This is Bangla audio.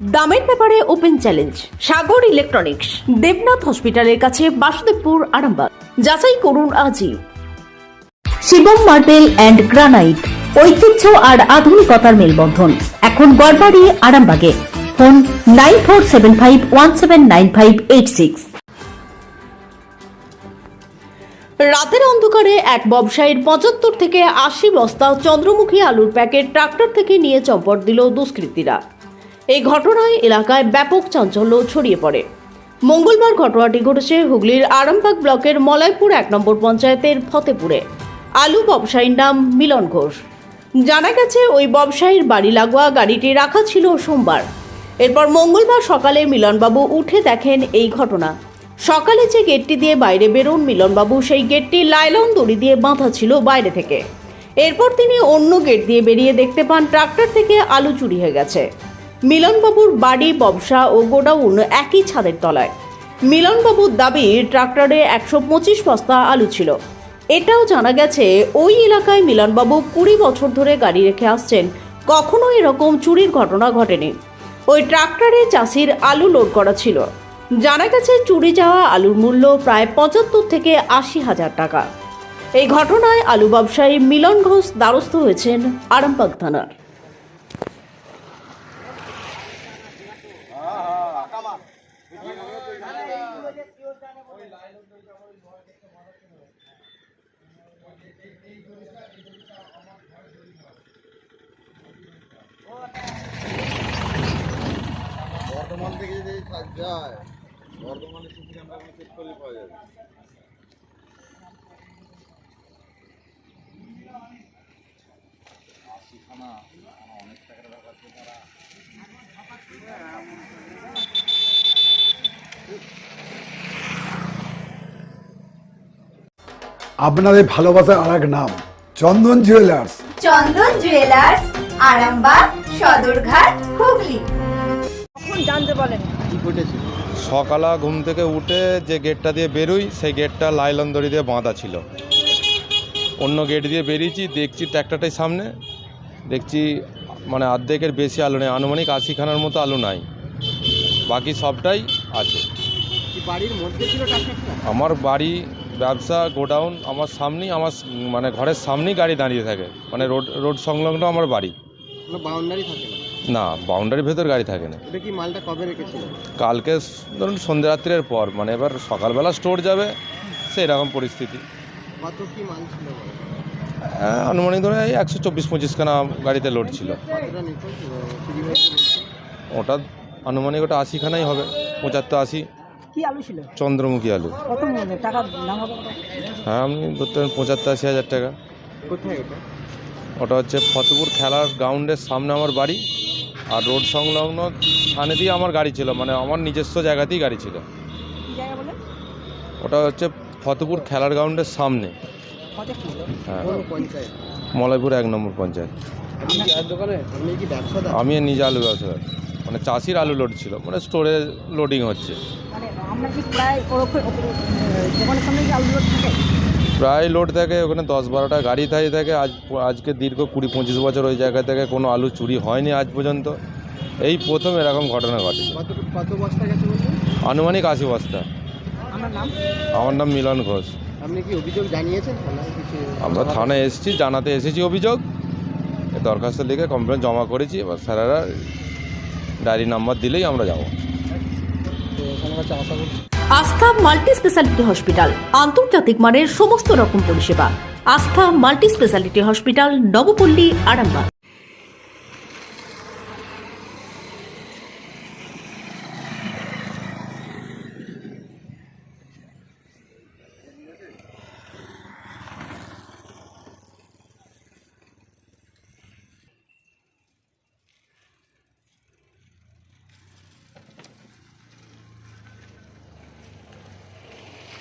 দামের ব্যাপারে open challenge, Sagar electronics, Debnath হসপিটালের কাছে বাসুদেবপুর, আরামবাগ। যাচাই করুন আজই। শিবম মার্বেল অ্যান্ড গ্রানাইট, ঐতিহ্য আর আধুনিকতার মেলবন্ধন। এখন গড়বাড়ি, আরামবাগে। Phone nine four seven five one seven nine five eight six. রাতের অন্ধকারে এক ব্যবসায়ীর পঁচাত্তর থেকে আশি বস্তা চন্দ্রমুখী আলুর প্যাকেট ট্রাক্টর থেকে নিয়ে চম্পট দিল দুষ্কৃতীরা। এই ঘটনায় এলাকায় ব্যাপক চাঞ্চল্য ছড়িয়ে পড়ে। মঙ্গলবার ঘটনাটি ঘটেছে হুগলির আরামবাগ ব্লকের মলয়পুর এক নম্বর পঞ্চায়েতের ফতেপুরে। আলু ব্যবসায়ীর নাম মিলন ঘোষ। জানা গেছে, ওই ব্যবসায়ীর বাড়ি লাগোয়া গাড়িটি রাখা ছিল সোমবার। এরপর মঙ্গলবার সকালে মিলনবাবু উঠে দেখেন এই ঘটনা। সকালে যে গেটটি দিয়ে বাইরে বেরোন, মিলনবাবু সেই গেটটি লাইলন দড়ি দিয়ে বাঁধা ছিল বাইরে থেকে। এরপর তিনি অন্য গেট দিয়ে বেরিয়ে দেখতে পান, ট্রাক্টর থেকে আলু চুরি হয়ে গেছে। মিলনবাবুর বাড়ি, ব্যবসা ও গোডাউন একই ছাদের তলায়। মিলনবাবুর দাবি, ট্রাক্টরে একশো পঁচিশ বস্তা আলু ছিল। এটাও জানা গেছে, ওই এলাকায় মিলনবাবু কুড়ি বছর ধরে গাড়ি রেখে আসছেন। কখনো এরকম চুরির ঘটনা ঘটেনি। ওই ট্রাক্টরে চাষির আলু লোড করা ছিল। জানা গেছে, চুরি যাওয়া আলুর মূল্য প্রায় পঁচাত্তর থেকে আশি হাজার টাকা। এই ঘটনায় আলু ব্যবসায়ী মিলন ঘোষ দ্বারস্থ হয়েছেন আরামবাগ থানার। বর্ধমান থেকে যদি যায় বর্ধমানে সিসি ক্যামেরা চেক করলে পাওয়া যাবে? আপনাদের ভালোবাসার আর এক নাম চন্দন জুয়েলার্স চন্দন জুয়েলার্স আরামবাগ সদরঘাট হুগলি। কি ঘটেছে? সকালা ঘুম থেকে উঠে যে গেটটা দিয়ে বেরোই সেই গেটটা লাইলন দড়ি দিয়ে বাঁধা ছিল। অন্য গেট দিয়ে বেরিয়েছি দেখছি ট্র্যাক্টরটাই সামনে। দেখছি মানে অর্ধেকের বেশি আলু নেই আনুমানিক আশিখানার মতো আলু নাই। বাকি সবটাই আছে। বাড়ির মধ্যে ছিল আমার বাড়ি ব্যবসা গোডাউন আমার সামনেই আমার মানে ঘরের সামনেই গাড়ি দাঁড়িয়ে থাকে। মানে রোড রোড সংলগ্ন আমার বাড়ি। কোনো বাউন্ডারি থাকে না? বাউন্ডারির ভেতর গাড়ি থাকে না। এটা কি মালটা কবে রেখেছিল? কালকে ধরুন সন্ধ্যে রাত্রের পর মানে এবার সকালবেলা স্টোর যাবে সেই রকম পরিস্থিতি। কত কি মাল ছিল হ্যাঁ, আনুমানিক ধরে এই একশো চব্বিশ পঁচিশখানা গাড়িতে লোড ছিল? ওটা আনুমানিক ওটা আশিখানাই হবে পঁচাত্তর আশি। কি আলু ছিল? চন্দ্রমুখী আলু। কত মূল্য টাকা দাম হবে কত? হ্যাঁ আপনি ধরতে পারেন পঁচাত্তর আশি হাজার টাকা। কোথায় ওটা? হচ্ছে ফতেপুর খেলার গ্রাউন্ডের সামনে আমার বাড়ি আর রোড সংলগ্ন স্থানে দিয়ে আমার গাড়ি ছিল মানে আমার নিজস্ব জায়গাতেই গাড়ি ছিল। কি জায়গা বলে? ওটা হচ্ছে ফতেপুর খেলার গ্রাউন্ডের সামনে। কত কি? হ্যাঁ। পঞ্চায়েত। মলয়পুর এক নম্বর পঞ্চায়েত। আপনি কি আর দোকানে? আপনি কি ব্যবসাদার? আমি নিজে আলু ব্যবসা করি। মানে চাষির আলু লোড ছিল মানে স্টোরে লোডিং হচ্ছে। মানে আমরা কি প্রায় লোড থাকে? থাকে ওখানে দশ বারোটা গাড়ি দাঁড়িয়ে থাকে আজ আজকে দীর্ঘ কুড়ি পঁচিশ বছর ওই জায়গা থেকে কোনো আলু চুরি হয়নি আজ পর্যন্ত। এই প্রথম এরকম ঘটনা বলছেন আনুমানিক আশি বস্তা। আমার নাম মিলন ঘোষ। আপনি কি অভিযোগ জানিয়েছেন? আমরা থানায় এসেছি জানাতে এসেছি অভিযোগ। দরখাস্ত লিখে কমপ্লেন জমা করেছি এবার স্যারেরা ডায়েরি নাম্বার দিলেই আমরা যাব। আস্থা মাল্টি স্পেশালিটি হসপিটাল, আন্তর্জাতিক মানের সমস্ত রকম পরিষেবা। Astha multi speciality hospital, Nabapalli, Arambagh.